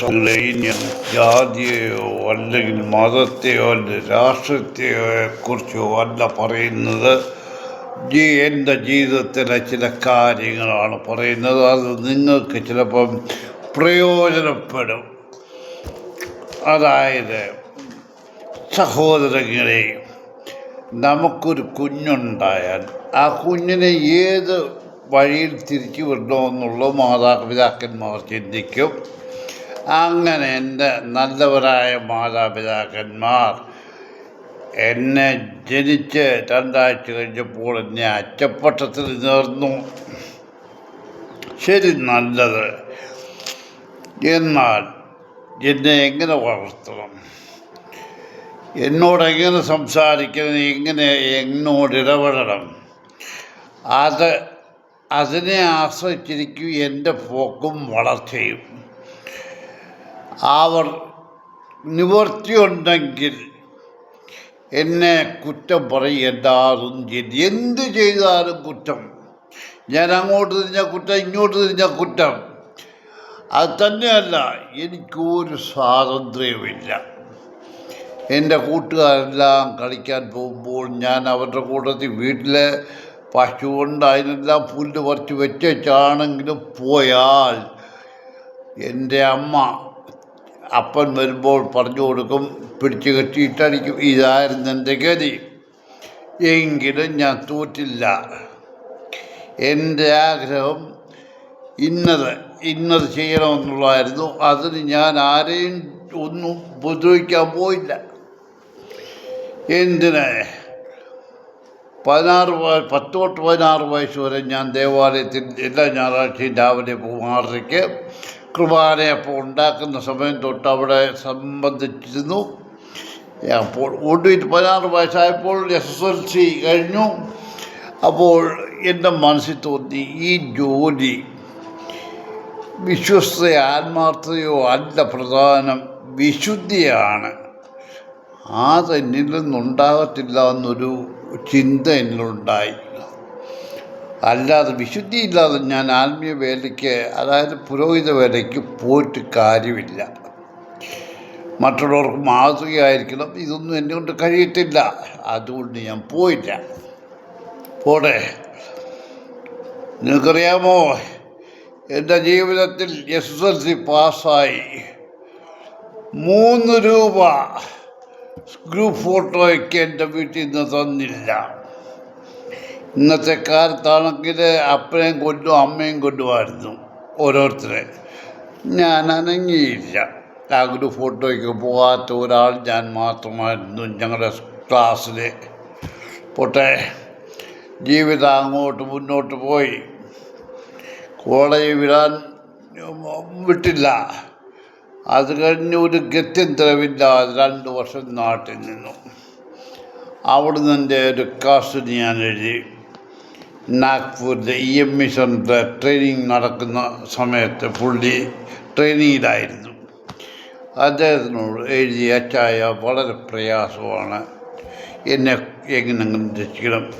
ങ്ങളെയും ജാതിയെയോ അല്ലെങ്കിൽ മതത്തെയോ രാഷ്ട്രീയത്തെയോ കുറിച്ചോ അല്ല പറയുന്നത് ജീ എന്റെ ജീവിതത്തിലെ ചില കാര്യങ്ങളാണ് പറയുന്നത് അത് നിങ്ങൾക്ക് ചിലപ്പം പ്രയോജനപ്പെടും അതായത് സഹോദരങ്ങളെ നമുക്കൊരു കുഞ്ഞുണ്ടായാൽ ആ കുഞ്ഞിനെ ഏത് വഴിയിൽ തിരിച്ചു വിടണമെന്നുള്ള മാതാപിതാക്കന്മാർ ചിന്തിക്കും അങ്ങനെ എന്റെ നല്ലവരായ മാതാപിതാക്കന്മാർ എന്നെ ജനിച്ച് രണ്ടാഴ്ച കഴിഞ്ഞപ്പോൾ എന്നെ അച്ചപ്പട്ടത്തിൽ നേർന്നു ശരി നല്ലത്. എന്നാൽ എന്നെ എങ്ങനെ വളർത്തണം? എന്നോട് എങ്ങനെ സംസാരിക്കണം? എങ്ങനെ എന്നോട് ഇടപെടണം? അത് അതിനെ ആശ്രയിച്ചിരിക്കും എന്റെ പോക്കും വളർച്ചയും. അവർ നിവർത്തിയുണ്ടെങ്കിൽ എന്നെ കുറ്റം പറയേണ്ടതും ചെയ്തു. എന്ത് ചെയ്താലും കുറ്റം? ഞാൻ അങ്ങോട്ട് തിരിഞ്ഞ കുറ്റം ഇങ്ങോട്ട് തിരിഞ്ഞ കുറ്റം. അത് തന്നെയല്ല എനിക്കൊരു സ്വാതന്ത്ര്യമില്ല എന്റെ കൂട്ടുകാരെല്ലാം കളിക്കാൻ പോകുമ്പോൾ ഞാൻ അവരുടെ കൂട്ടത്തിൽ വീട്ടിലെ പശു കൊണ്ട് അതിനെല്ലാം പുല്ല് പറിച്ച് വെച്ചാണെങ്കിലും പോയാൽ എന്റെ അമ്മ അപ്പൻ വരുമ്പോൾ പറഞ്ഞു കൊടുക്കും പിടിച്ചു കെട്ടിയിട്ടടിക്കും ഇതായിരുന്നു എന്റെ ഗതി. എങ്കിലും ഞാൻ തോറ്റില്ല. എന്റെ ആഗ്രഹം ഇന്നത് ഇന്നത് ചെയ്യണമെന്നുള്ളതായിരുന്നു. അതിന് ഞാൻ ആരെയും ഒന്നും ഉപദ്രവിക്കാൻ പോയില്ല. എന്തിന്? പതിനാറ് പത്ത് തൊട്ട് പതിനാറ് വയസ്സ് വരെ ഞാൻ ദേവാലയത്തിൽ എല്ലാ ഞായറാഴ്ചയും രാവിലെ പോകും ആറരയ്ക്ക്. കുർബാനയപ്പോൾ ഉണ്ടാക്കുന്ന സമയം തൊട്ട് അവിടെ സംബന്ധിച്ചിരുന്നു. അപ്പോൾ ഒടുവിൽ പതിനാറ് വയസ്സായപ്പോൾ എസ് എസ് എൽ സി കഴിഞ്ഞു. അപ്പോൾ എന്റെ മനസ്സിൽ തോന്നി ഈ ജോലി വിശ്വസ്തയോ ആത്മാർത്ഥതയോ അല്ല പ്രധാനം വിശുദ്ധിയാണ്. അതെന്നിൽ നിന്നുണ്ടാകത്തില്ല എന്നൊരു ചിന്ത എന്നിലുണ്ടായി. അല്ലാതെ വിശുദ്ധി ഇല്ലാതെ ഞാൻ ആത്മീയ വേലയ്ക്ക് അതായത് പുരോഹിത വേലയ്ക്ക് പോയിട്ട് കാര്യമില്ല. മറ്റുള്ളവർക്ക് മാതൃകയായിരിക്കണം. ഇതൊന്നും എന്നെ കൊണ്ട് കഴിയത്തില്ല. അതുകൊണ്ട് ഞാൻ പോയില്ല. പോട്ടെ നിങ്ങൾക്കറിയാമോ? എന്റെ ജീവിതത്തിൽ എസ് എസ് എൽ സി പാസ്സായി. മൂന്ന് രൂപ ഗ്രൂപ്പ് ഫോട്ടോയ്ക്ക് എന്റെ വീട്ടിൽ നിന്ന് തന്നില്ല. ഇന്നത്തെ കാലത്താണെങ്കിൽ അപ്പനെയും കൊല്ലും അമ്മയും കൊല്ലുമായിരുന്നു ഓരോരുത്തരെ. ഞാൻ അനങ്ങിയില്ല. ഗ്രൂപ്പ് ഫോട്ടോയ്ക്ക് പോകാത്ത ഒരാൾ ഞാൻ മാത്രമായിരുന്നു ഞങ്ങളുടെ ക്ലാസ്സിൽ പോട്ടെ ജീവിതം അങ്ങോട്ട് മുന്നോട്ട് പോയി. കോളേജ് വിടാൻ വിട്ടില്ല. അത് കഴിഞ്ഞ് ഒരു ഗത്യന്തരമില്ലാതെ രണ്ട് വർഷം നാട്ടിൽ നിന്നു. അവിടുന്ന് എന്റെ ഒരു കാസ്റ്റ് ഞാൻ എഴുതി. നാഗ്പൂരിലെ E M E centre training നടക്കുന്ന സമയത്ത് പുള്ളി ട്രെയിനിങ്ങിലായിരുന്നു അദ്ദേഹത്തിനോട് എഴുതി അച്ചായ വളരെ പ്രയാസമാണ്. എന്നെ എങ്ങനെങ്കിലും രക്ഷിക്കണം.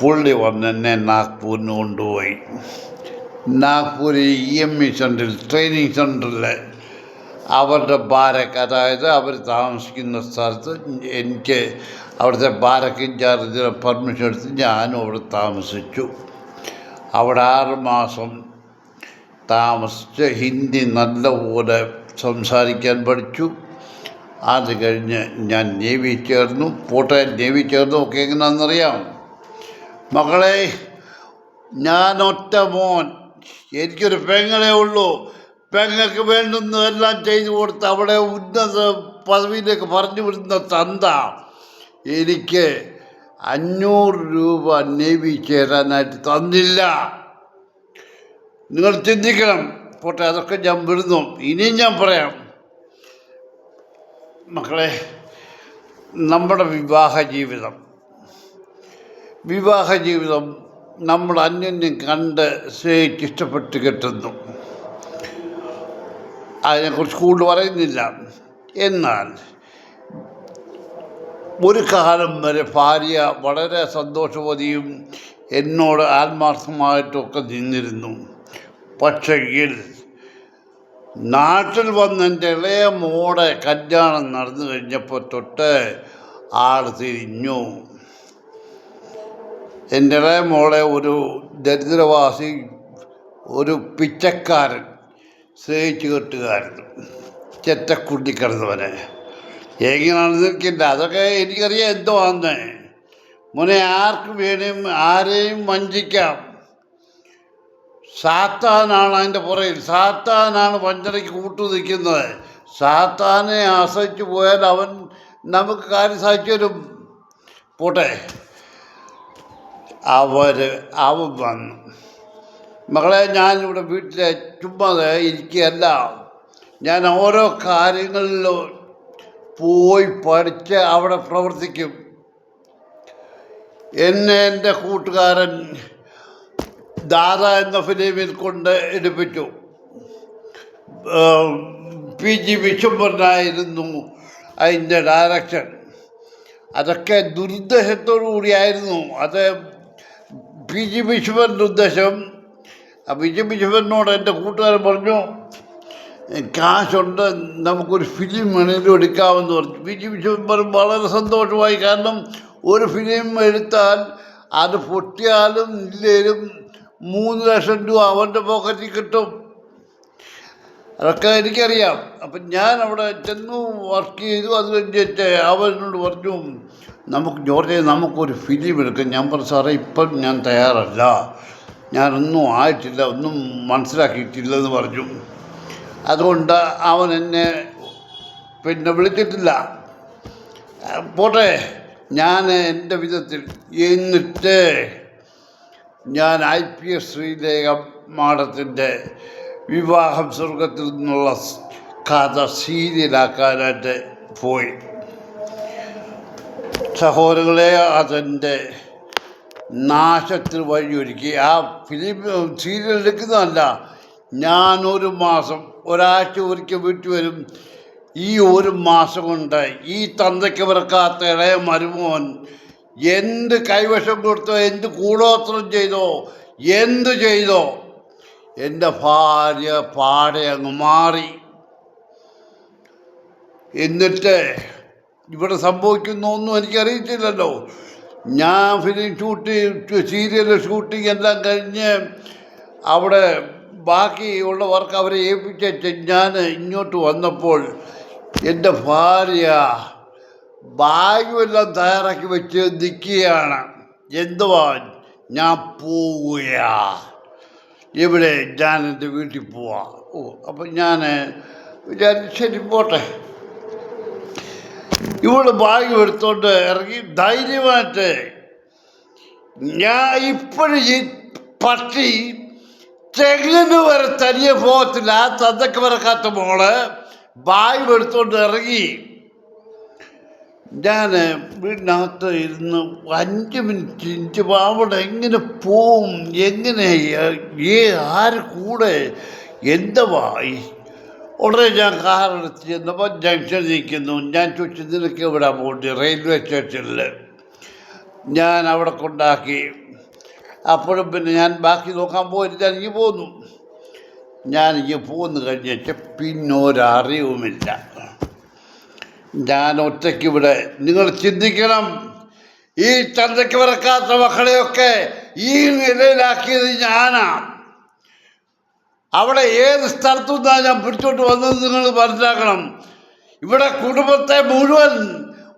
പുള്ളി വന്ന് എന്നെ നാഗ്പൂരിന് കൊണ്ടുപോയി. നാഗ്പൂരിൽ ഇ എം ഇ സെന്ററിൽ ട്രെയിനിങ് സെന്ററിൽ അവരുടെ ബാരക്ക് അതായത് അവർ താമസിക്കുന്ന സ്ഥലത്ത് എനിക്ക് അവിടുത്തെ ബാരക്ക് ഇൻചാർജിന് പെർമിഷൻ എടുത്ത് ഞാനും അവിടെ താമസിച്ചു. അവിടെ ആറുമാസം താമസിച്ച് ഹിന്ദി നല്ലപോലെ സംസാരിക്കാൻ പഠിച്ചു. അത് കഴിഞ്ഞ് ഞാൻ നേവി ചേർന്നു. പോട്ടെ നേവി ചേർന്നു ഒക്കെ എങ്ങനെയാണെന്നറിയാം? മകളെ ഞാൻ ഒറ്റ മോൻ. എനിക്കൊരു പെങ്ങളെ ഉള്ളൂ. പെങ്ങൾക്ക് വേണ്ടുന്നതെല്ലാം ചെയ്തു കൊടുത്ത് അവിടെ ഉന്നത പദവിയിലേക്ക് പറഞ്ഞു വിടുന്ന തന്ത. എനിക്ക് അഞ്ഞൂറ് രൂപ നേവി ചേരാനായിട്ട് തന്നില്ല. നിങ്ങൾ ചിന്തിക്കണം. പോട്ടെ അതൊക്കെ ഞാൻ വിടുന്നു. ഇനിയും ഞാൻ പറയാം. മക്കളെ നമ്മുടെ വിവാഹ ജീവിതം. വിവാഹ ജീവിതം നമ്മൾ അന്യോന്യം കണ്ട് സ്നേഹിച്ച് ഇഷ്ടപ്പെട്ട് കിട്ടുന്നു. അതിനെക്കുറിച്ച് കൂടുതൽ പറയുന്നില്ല. എന്നാൽ ഒരു കാലം വരെ ഭാര്യ വളരെ സന്തോഷവതിയും എന്നോട് ആത്മാർത്ഥമായിട്ടൊക്കെ നിന്നിരുന്നു. പക്ഷെങ്കിൽ നാട്ടിൽ വന്ന് എന്റെ ഇളയ മോടെ കല്യാണം നടന്നു കഴിഞ്ഞപ്പോൾ തൊട്ട് ആൾ തിരിഞ്ഞു. എന്റെ ഇളയ മോളെ ഒരു ദരിദ്രവാസി ഒരു പിച്ചക്കാരൻ സ്നേഹിച്ചു കെട്ടുകാരൻ ചെറ്റക്കുണ്ടി കിടന്നവനെ എങ്ങനെയാണ് നിൽക്കില്ല അതൊക്കെ എനിക്കറിയാം എന്തോ ആന്ന് മോനെ ആർക്ക് വേണേം ആരെയും വഞ്ചിക്കാം. സാത്താനാണ് അതിന്റെ പുറയിൽ സാത്താനാണ് വഞ്ചനയ്ക്ക് കൂട്ടു നിൽക്കുന്നത്. സാത്താനെ ആശ്രയിച്ചു പോയാൽ അവൻ നമുക്ക് കാര്യം സാധിച്ചു വരും പോട്ടെ. അവർ അവൻ വന്നു. മകളെ ഞാനിവിടെ വീട്ടിലെ ചുമ്മാതെ ഇരിക്കുകയല്ല. ഞാൻ ഓരോ കാര്യങ്ങളിലും പോയി പഠിച്ച് അവിടെ പ്രവർത്തിക്കും. എന്നെ എന്റെ കൂട്ടുകാരൻ ദാദ എന്ന ഫിലിമിൽ കൊണ്ട് എടുപ്പിച്ചു. പി ജി വിശ്വംഭരനായിരുന്നു അതിന്റെ ഡയറക്ഷൻ അതൊക്കെ ദുരുദ്ദേശത്തോടു കൂടിയായിരുന്നു അത് പി ജി വിശ്വന്റെ ഉദ്ദേശം. ജി വിശ്വനോട് എന്റെ കൂട്ടുകാരൻ പറഞ്ഞു കാശുണ്ട് നമുക്കൊരു ഫിലിം വേണമെങ്കിലും എടുക്കാമെന്ന് പറഞ്ഞു. പി ജി വളരെ സന്തോഷമായി. കാരണം ഒരു ഫിലിം എടുത്താൽ അത് പൊട്ടിയാലും ഇല്ലേലും മൂന്ന് ലക്ഷം രൂപ അവന്റെ പോക്കറ്റിൽ കിട്ടും. അതൊക്കെ എനിക്കറിയാം. അപ്പം ഞാൻ അവിടെ ചെന്നു വർക്ക് ചെയ്തു. അത് കഴിഞ്ഞിട്ട് അവനോട് പറഞ്ഞു നമുക്ക് ജോർജെ നമുക്കൊരു ഫിലിം എടുക്കാം. ഞാൻ പറഞ്ഞു സാറേ ഇപ്പം ഞാൻ തയ്യാറല്ല. ഞാനൊന്നും ആയിട്ടില്ല ഒന്നും മനസ്സിലാക്കിയിട്ടില്ലെന്ന് പറഞ്ഞു. അതുകൊണ്ട് അവൻ എന്നെ പിന്നെ വിളിച്ചിട്ടില്ല. പോട്ടെ ഞാൻ എന്റെ വിധത്തിൽ എന്നിട്ട് ഞാൻ ഐ പി എസ് ശ്രീലേഖ മാഡത്തിന്റെ വിവാഹം സ്വർഗത്തിൽ നിന്നുള്ള കഥ സീരിയലാക്കാനായിട്ട് പോയി. സഹോദരങ്ങളെ അതെന്റെ നാശത്തിന് വഴിയൊരുക്കി. ആ ഫിലിം സീരിയൽ എടുക്കുന്നതല്ല ഞാനൊരു മാസം ഒരാഴ്ച ഒരിക്കൽ വീട്ടിൽ വരും. ഈ ഒരു മാസം കൊണ്ട് ഈ തന്തയ്ക്ക് പിറക്കാത്ത ഇളയ മരുമോൻ എന്ത് കൈവശം കൊടുത്തോ എന്ത് കൂടോത്രം ചെയ്തോ എന്ത് ചെയ്തോ എന്റെ ഭാര്യ പാടെ അങ്ങ് മാറി. എന്നിട്ട് ഇവിടെ സംഭവിക്കുന്നൊന്നും എനിക്കറിയിച്ചില്ലല്ലോ ഞാൻ ഫിലിം ഷൂട്ടിങ് സീരിയൽ ഷൂട്ടിംഗ് എല്ലാം കഴിഞ്ഞ് അവിടെ ബാക്കിയുള്ള വർക്ക് അവരെ ഏൽപ്പിച്ച ഞാൻ ഇങ്ങോട്ട് വന്നപ്പോൾ എന്റെ ഭാര്യ ബാഗുമെല്ലാം തയ്യാറാക്കി വെച്ച് നിൽക്കുകയാണ്. എന്തുവാ? ഞാൻ പോവുകയാ. ഇവിടെ ഞാൻ എന്റെ വീട്ടിൽ പോവാ. ഓ അപ്പം ഞാൻ വിചാരിച്ചു ശരി പോട്ടെ. ഇവിടെ ബാഗ് എടുത്തോണ്ട് ഇറങ്ങി ധൈര്യമായിട്ട് ഞാൻ ഇപ്പോഴും ഈ പട്ടി തെങ്ങിന് വരെ തനിയെ പോകത്തില്ല. തന്തക്ക് വരക്കാത്ത മോൾ ബായ് എടുത്തോണ്ട് ഇറങ്ങി. ഞാൻ വീടിനകത്ത് ഇരുന്ന് അഞ്ച് മിനിറ്റ് ഇഞ്ച് അവിടെ എങ്ങനെ പോവും? എങ്ങനെ ഏ ആര് കൂടെ? എന്തുവാ? വായി ഉടനെ ഞാൻ കാറെടുത്ത് ചെന്നപ്പോൾ ജംഗ്ഷൻ നിൽക്കുന്നു. ഞാൻ ചോദിച്ചു നിനക്ക് എവിടെ പോകേണ്ടി റെയിൽവേ സ്റ്റേഷനിൽ ഞാൻ അവിടെ കൊണ്ടാക്കി. അപ്പോഴും പിന്നെ ഞാൻ ബാക്കി നോക്കാൻ പോയിട്ട് ഇങ്ങ് പോന്നു. ഞാൻ ഇങ്ങ് പോന്നു കഴിഞ്ഞിട്ട് പിന്നെ ഒരറിവുമില്ല. ഞാൻ ഒറ്റയ്ക്ക് ഇവിടെ നിങ്ങൾ ചിന്തിക്കണം. ഈ ചന്തയ്ക്ക് പിറക്കാത്ത മക്കളെയൊക്കെ ഈ നിലയിലാക്കിയത് ഞാനാണ് അവിടെ ഏത് സ്ഥലത്തു നിന്നാണ് ഞാൻ പിടിച്ചോട്ട് വന്നത് നിങ്ങൾ മനസ്സിലാക്കണം. ഇവിടെ കുടുംബത്തെ മുഴുവൻ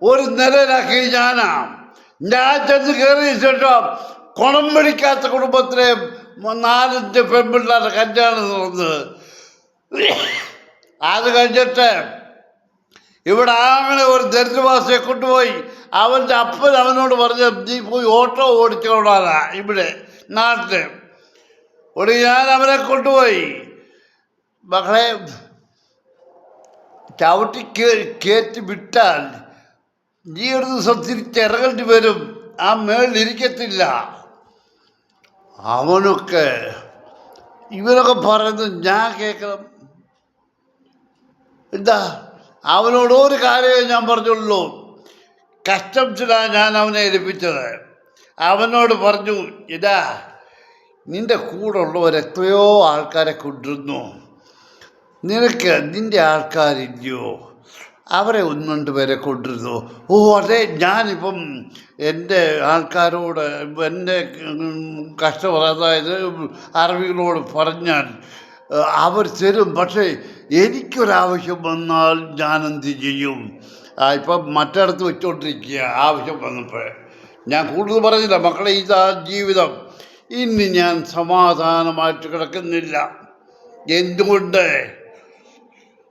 ഒരു നിലയിലാക്കി ഞാനാണ് ഞാൻ ചെന്ന് കയറിയ ശേഷം കുണം പിടിക്കാത്ത കുടുംബത്തിലെ നാലഞ്ച് പെൺപിള്ളേരുടെ കല്യാണം നടന്നത് അത് കഴിഞ്ഞിട്ട് ഇവിടെ അങ്ങനെ ഒരു ദരിദ്രവാസിയെ കൊണ്ടുപോയി. അവന്റെ അപ്പൻ അവനോട് പറഞ്ഞ നീ പോയി ഓട്ടോ ഓടിച്ചോളാനാ ഇവിടെ നാട്ടിൽ ഒരു ഞാൻ അവനെ കൊണ്ടുപോയി. മകളെ ചവിട്ടി കയറ്റി വിട്ടാൽ നീ ഒരു ദിവസം തിരിച്ചിറങ്ങേണ്ടി വരും. ആ മേളിലിരിക്കത്തില്ല അവനൊക്കെ ഇവരൊക്കെ പറയുന്നത് ഞാൻ കേൾക്കണം. എന്താ? അവനോട് ഒരു കാര്യമേ ഞാൻ പറഞ്ഞുള്ളൂ. കസ്റ്റംസിലാണ് ഞാൻ അവനെ ഏൽപ്പിച്ചത്. അവനോട് പറഞ്ഞു ഇതാ നിന്റെ കൂടെ ഉള്ളവർ എത്രയോ ആൾക്കാരെ കൊണ്ടിരുന്നു നിനക്ക് നിന്റെ ആൾക്കാരില്ലയോ? അവരെ ഒന്ന് രണ്ട് പേരെ കൊണ്ടിരുന്നു ഓ അതെ ഞാനിപ്പം എന്റെ ആൾക്കാരോട് എന്റെ കസ്റ്റമർ അതായത് അറബികളോട് പറഞ്ഞാൽ അവർ തരും. പക്ഷേ എനിക്കൊരാവശ്യം വന്നാൽ ഞാൻ എന്ത് ചെയ്യും ഇപ്പം മറ്റിടത്ത് വെച്ചോണ്ടിരിക്കുക ആവശ്യം വന്നപ്പോൾ ഞാൻ കൂടുതൽ പറഞ്ഞില്ല മക്കളെ ഇതാ ജീവിതം. ഇനി ഞാൻ സമാധാനമായിട്ട് കിടക്കുന്നില്ല. എന്തുകൊണ്ട്?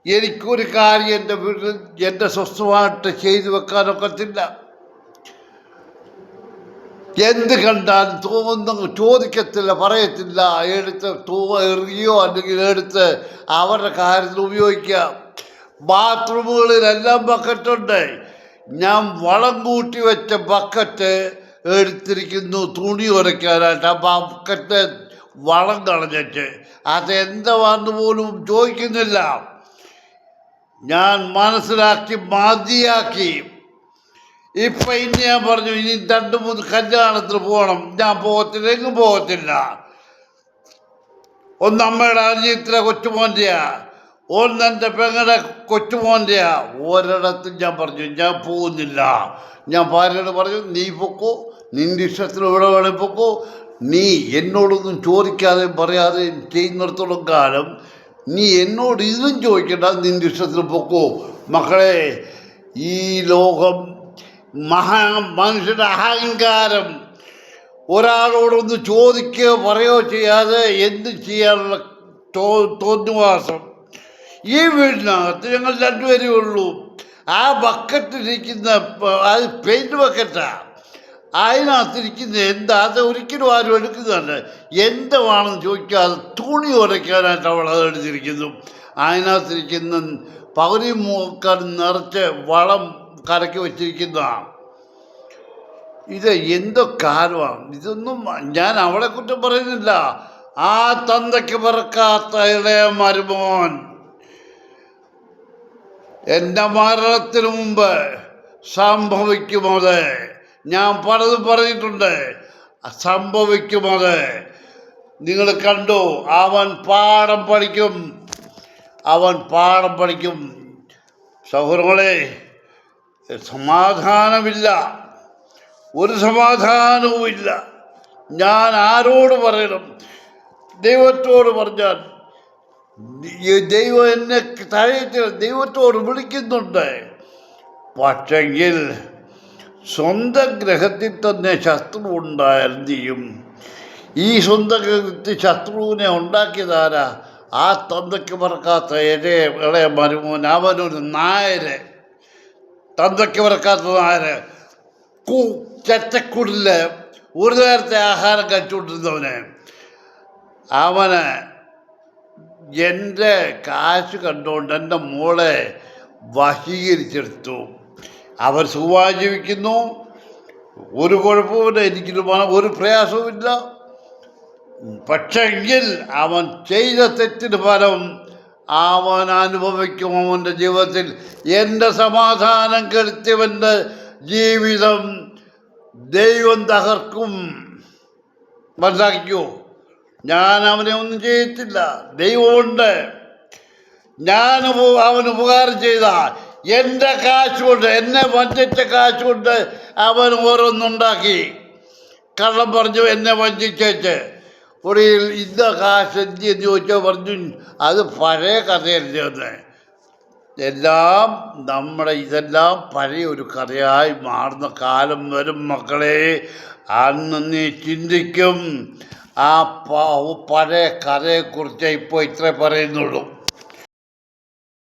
എനിക്കൊരു കാര്യം എന്റെ വീട്ടിൽ എന്റെ സ്വസ്ഥമായിട്ട് ചെയ്തു വെക്കാനൊക്കത്തില്ല. എന്ത് കണ്ടാൽ തോന്നുന്നു ചോദിക്കത്തില്ല പറയത്തില്ല. എടുത്ത് തൂ എറിയോ അല്ലെങ്കിൽ എടുത്ത് അവരുടെ കാര്യത്തിൽ ഉപയോഗിക്കാം. ബാത്റൂമുകളിലെല്ലാം ബക്കറ്റുണ്ട്. ഞാൻ വളം കൂട്ടി വെച്ച ബക്കറ്റ് എടുത്തിരിക്കുന്നു തുണി ഉരയ്ക്കാനായിട്ട്. ആ ബക്കറ്റ് വളം കളഞ്ഞിട്ട്. അതെന്താന്ന് പോലും ചോദിക്കുന്നില്ല. ഞാൻ മനസ്സിലാക്കി മതിയാക്കി. ഇപ്പൊ ഇനി ഞാൻ പറഞ്ഞു ഇനി രണ്ട് മൂന്ന് കല്യാണത്തിന് പോകണം. ഞാൻ പോകത്തില്ല എങ്ങും പോകത്തില്ല. ഒന്ന് അമ്മയുടെ അനിയത്തിലെ കൊച്ചുമോന്റെയാ ഒന്ന് എന്റെ പെങ്ങളുടെ കൊച്ചുമോന്റെയാ ഒരിടത്തും ഞാൻ പറഞ്ഞു ഞാൻ പോകുന്നില്ല. ഞാൻ ഭാര്യയോട് പറഞ്ഞു നീ പൊക്കോ നിന്റെ ഇഷ്ടത്തിന് ഇവിടെ വേണേൽ പൊക്കോ. നീ എന്നോടൊന്നും ചോദിക്കാതെയും പറയാതെയും ചെയ്യുന്നിടത്തോളം കാലം നീ എന്നോട് ഇതും ചോദിക്കണ്ട നിന്റെ ഇഷ്ടത്തിന് പൊക്കോ. മക്കളെ ഈ ലോകം മഹാ മനുഷ്യന്റെ അഹങ്കാരം ഒരാളോടൊന്ന് ചോദിക്കുകയോ പറയുകയോ ചെയ്യാതെ എന്ത് ചെയ്യാനുള്ള തോ തോന്നുവാസം. ഈ വീടിനകത്ത് ഞങ്ങൾ രണ്ടുപേരേ ഉള്ളൂ. ആ ബക്കറ്റിരിക്കുന്ന അത് പെയിന്റ് ബക്കറ്റാണ് അതിനകത്തിരിക്കുന്ന എന്താ അത് ഒരിക്കലും ആരും എടുക്കുന്നതല്ല. എന്തുവാണെന്ന് ചോദിക്കാതെ തുണി ഉരയ്ക്കാനായിട്ട് അവൾ അത് എടുത്തിരിക്കുന്നു. അതിനകത്തിരിക്കുന്ന പകുതി മൂക്കാൻ നിറച്ച് വളം കലക്കി വച്ചിരിക്കുന്നതാണ് ഇത് എന്തോ കാലമാണ് ഇതൊന്നും ഞാൻ അവളെ കുറ്റം പറയുന്നില്ല. ആ തന്തയ്ക്ക് പിറക്കാത്ത ഇളയ മരുമോൻ. എന്റെ മരണത്തിന് മുമ്പ് സംഭവിക്കുമത് ഞാൻ പലതും പറഞ്ഞിട്ടുണ്ട്. സംഭവിക്കുമത് നിങ്ങൾ കണ്ടു? അവൻ പാഠം പഠിക്കും. അവൻ പാഠം പഠിക്കും. സൗഹൃദങ്ങളെ സമാധാനമില്ല. ഒരു സമാധാനവുമില്ല. ഞാൻ ആരോട് പറയണം? ദൈവത്തോട് പറഞ്ഞാൽ ദൈവം എന്നെ തഴയത്തിൽ ദൈവത്തോട് വിളിക്കുന്നുണ്ട്. പക്ഷെങ്കിൽ സ്വന്തം ഗ്രഹത്തിൽ തന്നെ ശത്രു ഉണ്ടായാൽ ഈ സ്വന്തം ഗ്രഹത്തിൽ ശത്രുവിനെ ഉണ്ടാക്കിയതാരാ? ആ തന്തയ്ക്ക് പറക്കാത്ത ഇളയ ഇളയ മരുമോൻ. അവനൊരു നായര്. തന്തയ്ക്ക് പറക്കാത്ത നായര് കു ചെറ്റക്കുടിൽ ഒരു നേരത്തെ ആഹാരം കഴിച്ചുകൊണ്ടിരുന്നവന്. അവന് എന്റെ കാശ് കണ്ടുകൊണ്ട് എന്റെ മോളെ വശീകരിച്ചെടുത്തു. അവർ സുഖമായി ജീവിക്കുന്നു. ഒരു കുഴപ്പമില്ല എനിക്കൊരു മന- ഒരു പ്രയാസവുമില്ല. പക്ഷെങ്കിൽ അവൻ ചെയ്ത തെറ്റിന് ഫലം അവൻ അനുഭവിക്കും അവന്റെ ജീവിതത്തിൽ. എന്റെ സമാധാനം കെടുത്തിയവന്റെ ജീവിതം ദൈവം തകർക്കും. മനസ്സിലാക്കിയോ ഞാൻ അവനെ ഒന്നും ചെയ്യത്തില്ല ദൈവമുണ്ട്. ഞാൻ അവൻ ഉപകാരം ചെയ്ത. എന്റെ കാശുകൊണ്ട് എന്നെ വഞ്ചിച്ച കാശുകൊണ്ട് അവൻ ഓരോന്നുണ്ടാക്കി കള്ളം പറഞ്ഞു എന്നെ വഞ്ചിച്ചേച്ച്. ഒടുവിൽ ഇന്ന കാശന്തി എന്ന് ചോദിച്ചാൽ പറഞ്ഞു അത് പഴയ കഥയല്ലേ ഒന്ന് എല്ലാം നമ്മുടെ ഇതെല്ലാം പഴയ ഒരു കഥയായി മാറുന്ന കാലം വരും മക്കളെ. അന്ന് നീ ചിന്തിക്കും ആ പഴയ കഥയെക്കുറിച്ച് ഇപ്പോൾ ഇത്രേ പറയുന്നുള്ളൂ.